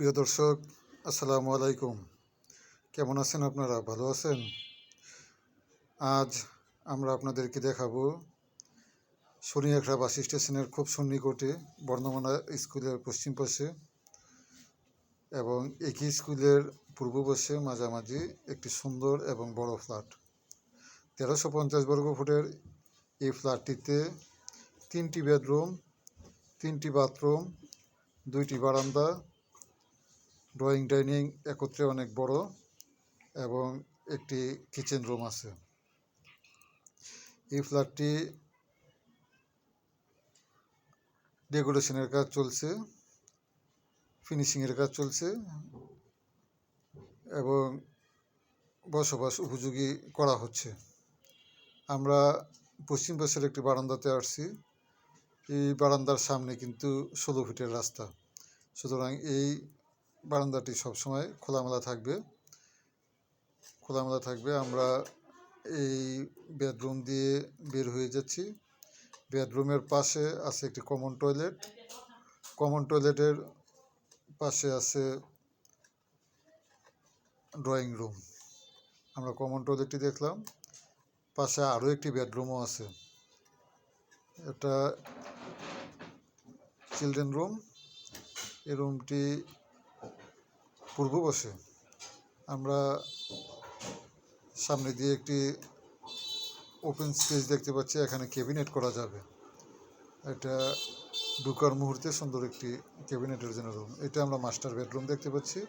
প্রিয় দর্শক, আসসালামু আলাইকুম। কেমন আছেন আপনারা? ভালো আছেন? আজ আমরা আপনাদেরকে দেখাবো শনিয়াখড়া বাস স্টেশনের খুব সন্নিকটে বর্ণমালা স্কুলের পশ্চিম পাশে এবং একই স্কুলের পূর্ব পাশে মাঝামাঝি একটি সুন্দর এবং বড় ফ্ল্যাট। তেরোশো পঞ্চাশ বর্গ ফুটের এই ফ্ল্যাটটিতে তিনটি বেডরুম, তিনটি বাথরুম, দুইটি বারান্দা ড্রয়িং ডাইনিং একত্রে অনেক বড় এবং একটি কিচেন রুম আছে। এই ফ্ল্যাটটি ডেকোরেশনের কাজ চলছে, ফিনিশিংয়ের কাজ চলছে এবং বসবাস উপযোগী করা হচ্ছে। আমরা পশ্চিম পাশের একটি বারান্দাতে আসছি। এই বারান্দার সামনে কিন্তু ষোলো ফিটের রাস্তা। সুতরাং এই বারান্দাটি সবসময় খোলামেলা থাকবে। খোলামেলা থাকবে। আমরা এই বেডরুম দিয়ে বের হয়ে যাচ্ছি। বেডরুমের পাশে আছে একটি কমন টয়লেট। কমন টয়লেটের পাশে আছে ড্রয়িং রুম। আমরা কমন টয়লেটটি দেখলাম। পাশে আরও একটি বেডরুমও আছে। এটা চিলড্রেন রুম। এই রুমটি পূর্ব বসে আমরা সামনে দিয়ে একটি ওপেন স্পেস দেখতে পাচ্ছি, এখানে ক্যাবিনেট করা যাবে। এটা ঢুকার মুহূর্তে সুন্দর একটি ক্যাবিনেটের জন্য রুম এটা আমরা মাস্টার বেডরুম দেখতে পাচ্ছি।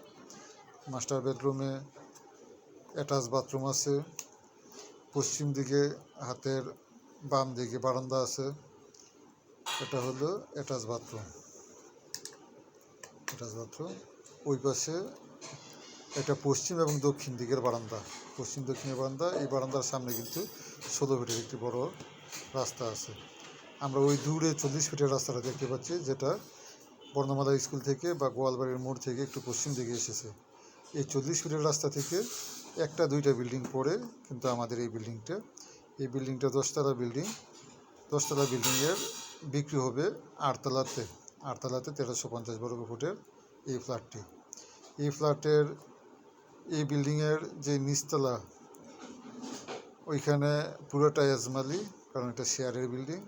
মাস্টার বেডরুমে অ্যাটাচ বাথরুম আছে। পশ্চিম দিকে হাতের বাম দিকে বারান্দা আছে। এটা হলো অ্যাটাচ বাথরুম অ্যাটাচ বাথরুম ওই পাশে এটা পশ্চিম এবং দক্ষিণ দিকের বারান্দা। পশ্চিম, দক্ষিণের বারান্দা, এই বারান্দার সামনে কিন্তু ষোলো ফিটের একটি বড় রাস্তা আছে। আমরা ওই দূরে চল্লিশ ফিটের রাস্তাটা দেখতে পাচ্ছি, যেটা বর্ণমালা স্কুল থেকে বা গোয়ালবাড়ির মোড় থেকে একটু পশ্চিম দিকে এসেছে। এই চল্লিশ ফিটের রাস্তা থেকে একটা, দুইটা বিল্ডিং পড়ে কিন্তু আমাদের এই বিল্ডিংটা। এই বিল্ডিংটা দশতলা বিল্ডিং। দশতলা বিল্ডিংয়ের বিক্রি হবে আটতলাতে। আটতলাতে তেরোশো পঞ্চাশ বর্গ ফুটের। এই ফ্ল্যাটটি। এই ফ্ল্যাটের এই বিল্ডিংয়ের যে নিচতলা, ওইখানে পুরোটাই আজমালি, কারণ এটা শেয়ারের বিল্ডিং।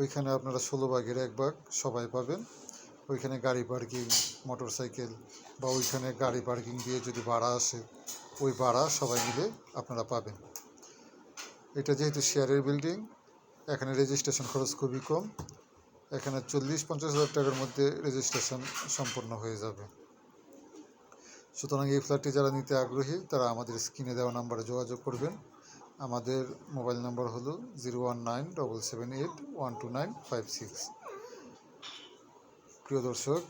ওইখানে আপনারা ষোলো ভাগের এক ভাগ সবাই পাবেন। ওইখানে গাড়ি পার্কিং মোটর সাইকেল বা ওইখানে গাড়ি পার্কিং দিয়ে যদি ভাড়া আসে, ওই ভাড়া সবাই মিলে আপনারা পাবেন। এটা যেহেতু শেয়ারের বিল্ডিং, এখানে রেজিস্ট্রেশন খরচ খুবই কম। এখানে চল্লিশ পঞ্চাশ হাজার টাকার মধ্যে রেজিস্ট্রেশন সম্পন্ন হয়ে যাবে। সুতরাং এই ফ্ল্যাটটি যারা নিতে আগ্রহী, তারা আমাদের স্ক্রিনে দেওয়া নাম্বারে যোগাযোগ করবেন। আমাদের মোবাইল নাম্বার হলো zero one nine double seven eight one two nine five six প্রিয় দর্শক,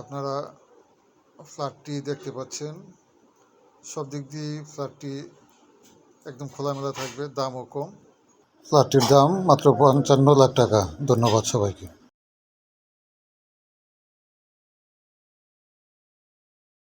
আপনারা ফ্ল্যাটটি দেখতে পাচ্ছেন। সব দিক দিয়ে ফ্ল্যাটটি একদম খোলামেলা থাকবে, দামও কম। ফ্ল্যাটটির দাম মাত্র পঞ্চান্ন লাখ টাকা। ধন্যবাদ সবাইকে।